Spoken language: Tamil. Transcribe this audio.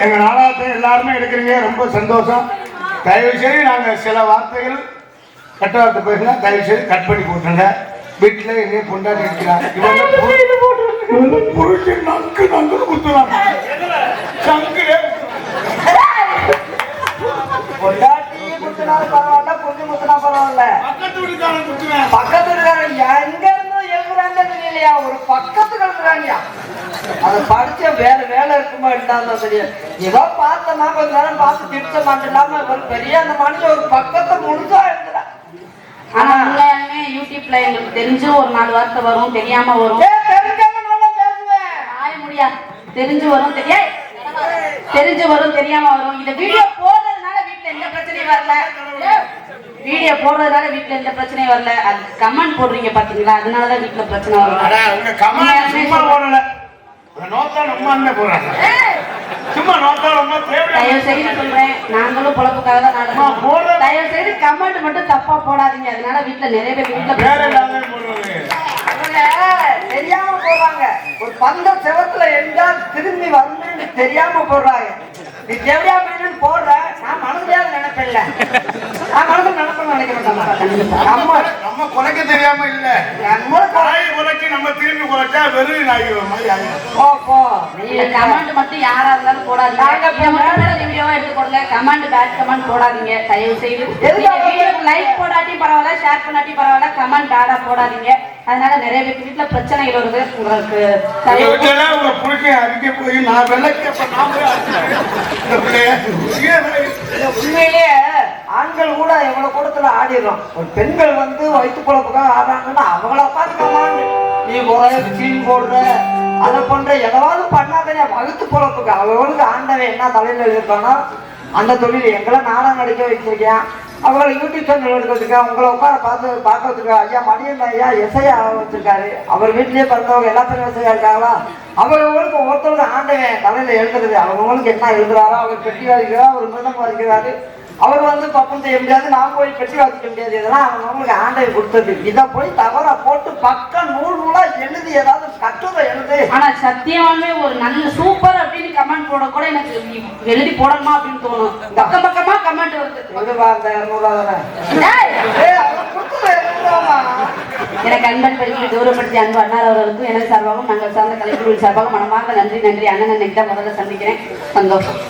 எங்க நாடகத்தை எல்லாருமே எடுக்கிறீங்க. ரொம்ப சந்தோஷம். தயவு செய்து நாங்க சில வார்த்தைகள் கட்ட வார்த்தை பேசினா தயவு செய்து கட் பண்ணி போட்டுருங்க. வீட்டுல என்னைய பொண்டாட்டி இருக்கிறாங்க இவங்க புரு- இவங்க புருஷன் நங்கு நங்கு குத்துறாங்க சங்குலே. பொண்டாட்டி குத்துனாலும் பரவாயில்ல பொண்ணு குத்துனா பரவாயில்ல. பக்கத்து வீட்டுக்காரன் எங்க இருந்தும் எழுதுறாங்க தெரியலையா? ஒரு பக்கத்துக்கு இருக்கிறாங்க அதை படிச்ச வேற வேலை இருக்குமா இருந்தாலும் தெரியும் ஏதோ பார்த்தோமா கொஞ்ச நேரம் பார்த்து திட்ட மாட்டேன் ஒரு பெரிய அந்த மனுஷன் ஒரு பக்கத்தை முழுசா எழுதுறா ஆனா உண்மையாலுமே யூடியூப்ல எங்களுக்கு தெரிஞ்சு ஒரு நாலு வார்த்தை வரும் தெரியாம வரும். ஆய முடியா தெரிஞ்சு வரும் தெரிய தெரிஞ்சு வரும் தெரியாம வரும். இந்த வீடியோ போடுறதுனால வீட்ல எந்த பிரச்சனையும் வரல. வீடியோ போடுறதுனால வீட்ல எந்த பிரச்சனையும் வரல. அது கமெண்ட் போடுறீங்க பாத்தீங்களா? அதனாலதான் வீட்ல பிரச்சனை வரும் கமாண்ட் சும்மா போடல நோத்தா நம்ம போறாங்க சும்மா நோத்தா ரொம்ப தேவையான தயவு செய்து சொல்றேன் நாங்களும் பொழப்புக்காக தான் அம்மா, நடக்கிறோம் தயவு செய்து கமெண்ட் மட்டும் தப்பா போடாதீங்க. அதனால வீட்ல நிறைய பேர் வீட்ல வேற தெரியாம போடுறாங்க. ஒரு பந்த செவத்துல எங்கா திரும்பி வரணும்னு தெரியாம போடுறாங்க. நீ தேவையா மீன் போடுற. நான் மனசுலயாவது நினைப்பேன்ல. நான் மனசுல நினைப்பேன்னு நினைக்க மாட்டேன் நம்ம குலைக்க தெரியாம இல்ல. நாயை குலைக்கி நம்ம திரும்பி குலைச்சா வெறும் நாய் மாதிரி ஆயிடும் போ போ. நீங்க கமெண்ட் மட்டும் யாரா இருந்தாலும் போடாதீங்க. வீடியோவா எடுத்து போடுங்க கமெண்ட் பேட் கமெண்ட் போடாதீங்க. தயவு செய்து லைக் போடாட்டி பரவாயில்ல ஷேர் பண்ணாட்டி பரவாயில்ல கமெண்ட் பேடா போடாதீங்க. அதனால நிறைய பேர் வீட்டுல பிரச்சனைகள் வருது உங்களுக்கு. உங்க போய் நான் வெள்ளக்கப்ப உண்மையிலேயே ஆண்கள் கூட எவ்வளவு கூடத்துல ஆடிடுறோம் ஒரு பெண்கள் வந்து வயிற்று குழப்புக்காக ஆடுறாங்கன்னா அவங்கள பார்த்துக்கலான்னு நீ போற சீன் போடுற அதை பண்ற எதாவது பண்ணாதே வகுத்து குழப்புக்கு அவங்களுக்கு ஆண்டவன் என்ன தலைநிலை இருக்கானோ அந்த தொழில் எங்களை நாடகம் நடிக்க வச்சிருக்கேன் அவங்களை யூடியூப் சேனல் எடுக்கிறதுக்கா உங்களை உட்கார பார்த்து பார்க்க ஐயா மணியன் ஐயா எஸ்ஐயா வச்சிருக்காரு. அவர் வீட்லயே பிறந்தவங்க எல்லா பேரும் எஸ்ஐயா இருக்காங்களா? அவங்களுக்கு ஒவ்வொருத்தருக்கும் ஆண்டவன் தலையில எழுதுறது. அவங்களுக்கு என்ன எழுதுறாரோ அவர் பெட்டி வாதிக்கிறார் அவர் மிருதம் வாதிக்கிறாரு அவர் வந்து பப்பம் செய்ய முடியாது நான் போய் பெட்டி வாசிக்க முடியாது. இதெல்லாம் அவங்களுக்கு ஆண்டவன் கொடுத்தது. இதை போய் தவறா போட்டு பக்கம் நூல் நூலா எழுதி ஏதாவது கட்டுரை எழுது. ஆனா சத்தியமாலுமே ஒரு நல்ல சூப்பர் அப்படின்னு கமெண்ட் போட கூட எனக்கு எழுதி போடணுமா அப்படின்னு தோணும். பக்கம் பக்கமா கமெண்ட் வருது. கொடுத்தது இரநூறுவாமா? எனக்கு அன்பன் படிப்பு தூரப்படுத்தி அன்பு அண்ணா அவர்களுக்கும் எனது சார்பாகவும் நாங்கள் சார்ந்த கலைக்குழு சார்பாக மனமாக நன்றி நன்றி அண்ணன் இன்னைக்கு தான் முதல்ல சந்திக்கிறேன். சந்தோஷம்.